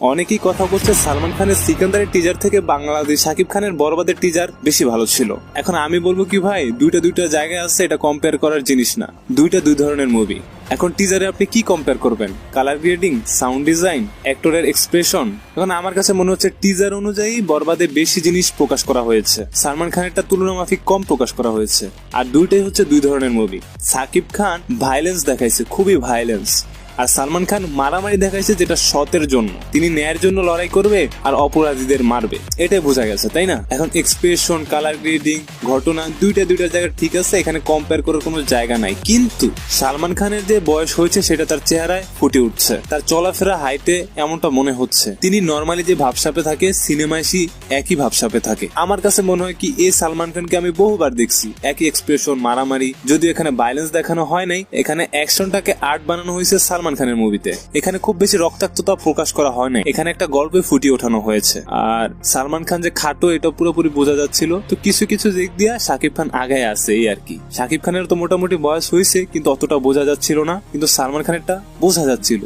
অনেকেই কথা বলছে সালমান খানের সিকান্দারের টিজার থেকে বাংলাদেশ শাকিব খানের বরবাদের টিজার বেশি ভালো ছিল। এখন আমি বলব কি ভাই, দুইটা দুইটা জায়গায় আছে, এটা কম্পেয়ার করার জিনিস না। দুইটা দুই ধরনের মুভি এখন টিজারে আপনি কি কম্পেয়ার করবেন? কালার গ্রেডিং সাউন্ড ডিজাইন অ্যাক্টরের এক্সপ্রেশন এখন আমার কাছে মনে হচ্ছে টিজার অনুযায়ী বরবাদে বেশি জিনিস প্রকাশ করা হয়েছে। সালমান খানেরটা তুলনা মাফিক কম প্রকাশ করা হয়েছে। আর দুইটাই হচ্ছে দুই ধরনের মুভি সাকিব খান ভাইলেন্স দেখাইছে, খুবই ভাইলেন্স আর সালমান খান মারামারি দেখাইছে যেটা সতের জন্য। তিনি ন্যায়ের জন্য লড়াই করবে আর অপরাধীদের মারবে। এটাই বোঝা গেছে, তাই না? এখন এক্সপ্রেশন কালার গ্রেডিং ঘটনা দুইটা দুইটা জায়গা ঠিক আছে, এখানে কম্পেয়ার করার কোনো জায়গা নাই। কিন্তু সালমান খানের যে বয়স হয়েছে, সেটা তার চেহারায় ফুটে উঠছে। তার চলাফেরা হাইটে এমনটা মনে হচ্ছে। তিনি নর্মালি যে ভাবসাপে থাকে সিনেমায় সি একই ভাবসাপে থাকে। আমার কাছে মনে হয় কি এই সালমান খানকে আমি বহুবার দেখছি। একই এক্সপ্রেশন মারামারি, যদিও এখানে ভাইলেন্স দেখানো হয় নাই, এখানে অ্যাকশনটাকে আর্ট বানানো হয়েছে সালমান খানের মুভিতে। এখানে খুব বেশি রক্তাক্ততা প্রকাশ করা হয় না এখানে একটা গল্পে ফুটিয়ে ওঠানো হয়েছে। আর সালমান খান যে খাটো, এটা পুরোপুরি বোঝা যাচ্ছিল। তো কিছু কিছু দিক দিয়ে শাকিব খান আগায় আছে এই আর কি। শাকিব খানের তো মোটামুটি বয়স হয়েছে কিন্তু অতটা বোঝা যাচ্ছিল না। কিন্তু সালমান খানেরটা বোঝা যাচ্ছিল।